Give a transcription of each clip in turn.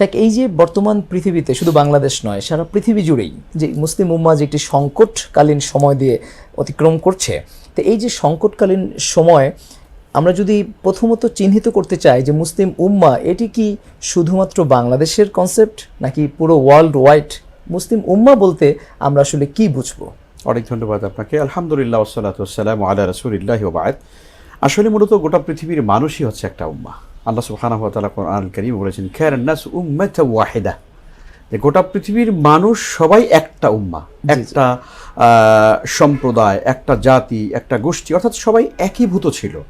দেখ, এই যে বর্তমান পৃথিবীতে শুধু বাংলাদেশ নয়, সারা পৃথিবী জুড়েই যে মুসলিম উম্মা যে একটি সংকটকালীন সময় দিয়ে অতিক্রম করছে, তো এই যে সংকটকালীন সময় আমরা যদি প্রথমত চিহ্নিত করতে চাই যে মুসলিম উম্মা এটি কি শুধুমাত্র বাংলাদেশের কনসেপ্ট নাকি পুরো ওয়ার্ল্ড ওয়াইড মুসলিম উম্মা বলতে আমরা আসলে কি বুঝব? অনেক ধন্যবাদ আপনাকে। আলহামদুলিল্লাহ ওসালাতাম আল্লাহ রসুলিল্লাহ আসলে মূলত গোটা পৃথিবীর মানুষই হচ্ছে একটা উম্মা আল্লাহ সুবহানাহু ওয়া তাআলা কোরআন করিম বলেছেন খেয়ার নাস উম্মাতা ওয়াহিদা। যে গোটা পৃথিবীর মানুষ সবাই একটা উম্মা একটা সম্প্রদায় একটা জাতি একটা গোষ্ঠী অর্থাৎ সবাই একীভূত ছিল।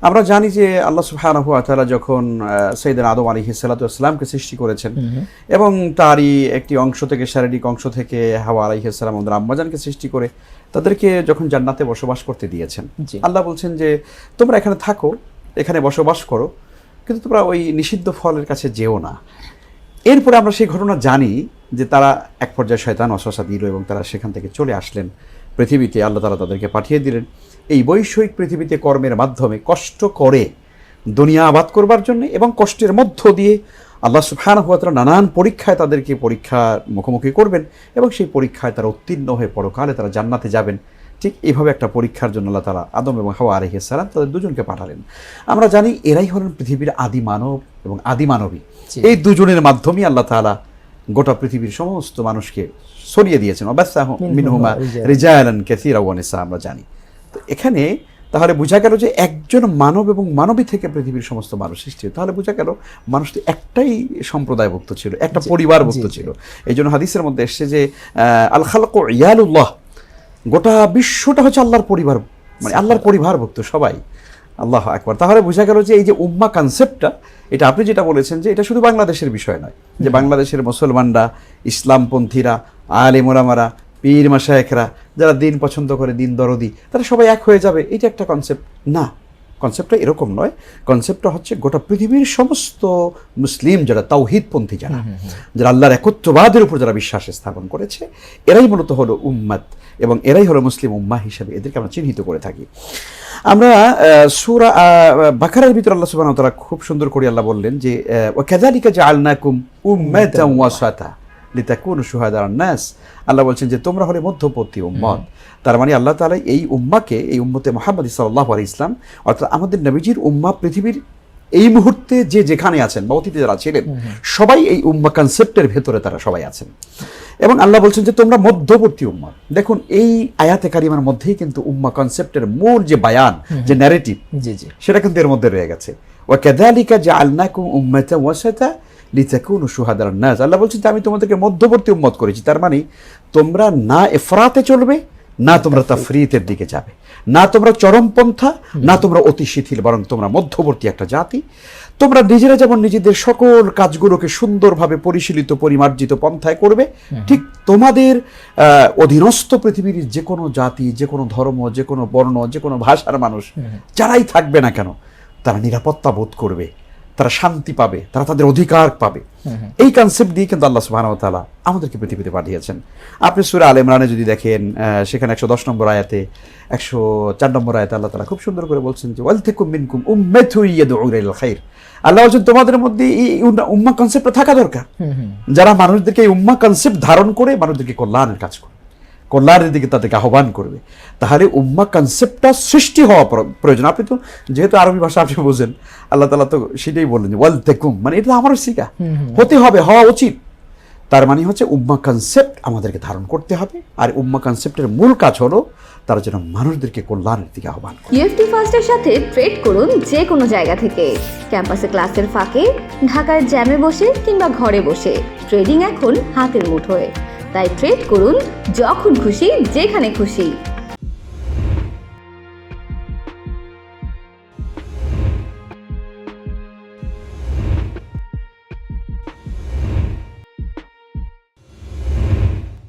আমরা জানি যে আল্লাহ সুবহানাহু ওয়া তাআলা যখন সৈয়দ আদম আলী সালাতামকে সৃষ্টি করেছেন এবং তারই একটি অংশ থেকে শারীরিক অংশ থেকে হাওয়া আলাইহি সালাম আমাদের আম্মাজানকে সৃষ্টি করে তাদেরকে যখন জান্নাতে বসবাস করতে দিয়েছেন। আল্লাহ বলছেন যে তোমরা এখানে থাকো এখানে বসবাস করো কিন্তু তোমরা ওই নিষিদ্ধ ফলের কাছে যেও না। এরপরে আমরা সেই ঘটনা জানি যে তারা এক পর্যায়ে শয়তান অশাসা দিল এবং তারা সেখান থেকে চলে আসলেন। পৃথিবীতে আল্লাহ তালা তাদেরকে পাঠিয়ে দিলেন। এই বৈষয়িক পৃথিবীতে কর্মের মাধ্যমে কষ্ট করে দুনিয়া আবাদ করবার জন্য এবং কষ্টের মধ্য দিয়ে আল্লাহ সুফহান হুয়া তারা নানান পরীক্ষায় তাদেরকে পরীক্ষার মুখোমুখি করবেন এবং সেই পরীক্ষায় তারা উত্তীর্ণ হয়ে পরকালে তারা জান্নাতে যাবেন। ঠিক এইভাবে একটা পরীক্ষার জন্য আল্লাহ তালা আদম এবং হাওয়া আলহিসাল্লাম তাদের দুজনকে পাঠালেন। আমরা জানি এরাই হলেন পৃথিবীর আদি মানব এবং আদি মানবী। এই দুজনের মাধ্যমেই আল্লাহ তাআলা গোটা পৃথিবীর সমস্ত মানুষকে সরিয়ে দিয়েছেন। অবাস্তাহ মিনহুমা। রিজায়ালান কাসীরা আমরা জানি। তো এখানে তাহলে বোঝা গেল যে একজন মানব এবং মানবী থেকে পৃথিবীর সমস্ত মানুষ সৃষ্টি হয়। তাহলে বোঝা গেল মানুষ তো একটাই সম্প্রদায়ভুক্ত ছিল একটা পরিবারভুক্ত। ছিল। এই জন্য হাদিসের মধ্যে এসছে যে আহ, আল খালক ইয়ালুল্লাহ গোটা বিশ্বটা হচ্ছে আল্লাহর পরিবার মানে আল্লাহর পরিবার ভক্ত সবাই। আল্লাহ একবার তাহলে বোঝা গেল যে এই যে উম্মা কনসেপ্টটা এটা আপনি যেটা বলেছেন যে এটা শুধু বাংলাদেশের বিষয় নয় যে বাংলাদেশের মুসলমানরা ইসলামপন্থীরা আলেমোরামারা পীর মাসায়েকরা যারা দিন পছন্দ করে দিন দরদি তারা সবাই এক হয়ে যাবে এটা একটা কনসেপ্ট না। কনসেপ্টটা এরকম নয়। কনসেপ্টটা হচ্ছে গোটা পৃথিবীর সমস্ত মুসলিম যারা তাওহিদপন্থী যারা যারা আল্লাহর একত্রবাদের উপর যারা বিশ্বাস স্থাপন করেছে এরাই মূলত হলো উম্মাত এবং এরাই হলো মুসলিম উম্মা হিসেবে এদেরকে আমরা চিহ্নিত করে থাকি। আমরা সূরা আহ, বাকারার ভিতর আল্লাহ ওয়া তাআলা খুব সুন্দর করে আল্লাহ বললেন যে ওয়া কাযালিকা জাআলনাকুম উম্মাতান ওয়াসাতা। লিতাকুনু শুহাদা নাস আল্লাহ বলছেন যে তোমরা হলে মধ্যবর্তী উম্মত। তার মানে আল্লাহ তাআলা এই উম্মাকে এই উম্মতে মুহাম্মদ সাল্লাল্লাহু আলাইহি ইসলাম অর্থাৎ আমাদের নবীজির উম্মা পৃথিবীর এই মুহূর্তে যে যেখানে আছেন বা অতীতে যারা ছিলেন সবাই এই উম্মা কনসেপ্টের ভেতরে তারা সবাই আছেন। এবং আল্লাহ বলছেন যে তোমরা মধ্যবর্তী উম্মা। দেখুন এই আয়াতে কারিমার মধ্যেই কিন্তু উম্মা কনসেপ্টের মূল যে বায়ান যে ন্যারেটিভ জি জি। সেটা কিন্তু এর মধ্যে রয়ে গেছে। ওয়া কাযালিকা জাআলনাকুম উম্মাতান ওয়াসাতা লিতাকুনু শুহাদার নাস। আল্লাহ বলছেন যে আমি তোমাদেরকে মধ্যবর্তী উম্মত করেছি। তার মানে তোমরা না এফরাতে চলবে না তোমরা তাফরিতের দিকে যাবে। না তোমরা চরমপন্থা না তোমরা অতি শিথিল বরং তোমরা মধ্যবর্তী একটা জাতি। তোমরা নিজেরা যেমন নিজেদের সকল কাজগুলোকে সুন্দরভাবে পরিশীলিত পরিমার্জিত পন্থায় করবে ঠিক তোমাদের আহ, অধীনস্থ পৃথিবীর যে কোনো জাতি যে কোনো ধর্ম যে কোনো বর্ণ যে কোনো ভাষার মানুষ যারাই থাকবে না কেন তারা নিরাপত্তা বোধ করবে। তারা শান্তি পাবে তারা তাদের অধিকার পাবে। এই কনসেপ্ট দিয়ে কিন্তু আল্লাহ সুবহানাহু ওয়া তাআলা আমাদেরকে পৃথিবীতে পাঠিয়েছেন। আপনি সূরা আল ইমরানে যদি দেখেন সেখানে একশো দশ নম্বর আয়াতে একশো চার নম্বর আয়াতে আল্লাহ তাআলা খুব সুন্দর করে বলছেন যে ওয়াল থেকুম মিনকুম ইলাল খাইর। আল্লাহ বলছেন তোমাদের মধ্যে এই উম্মা- উম্মা কনসেপ্টটা থাকা দরকার। যারা মানুষদেরকে এই উম্মা কনসেপ্ট ধারণ করে মানুষদেরকে কল্যাণের কাজ করে। কল্যাণের দিকে তাদেরকে আহ্বান করবে। তাহলে উম্মা কনসেপ্টটা সৃষ্টি হওয়া প্রয়োজন। আপনি তো যেহেতু আরবি ভাষা আপনি বোঝেন আল্লাহ তালা তো সেটাই বললেন যে ওয়াল তেকুম মানে এটা আমারও শিকা হতে হবে হওয়া উচিত। তার মানে হচ্ছে উম্মা কনসেপ্ট আমাদেরকে ধারণ করতে হবে। আর উম্মা কনসেপ্টের মূল কাজ হলো তারা যেন মানুষদেরকে কল্যাণের দিকে আহ্বান করে। ইউএফটি ফার্স্টের সাথে ট্রেড করুন যে কোনো জায়গা থেকে। ক্যাম্পাসে ক্লাসের ফাঁকে ঢাকার জ্যামে বসে কিংবা ঘরে বসে। ট্রেডিং এখন হাতের মুঠোয়। তাই ট্রেড করুন যখন খুশি যেখানে খুশি।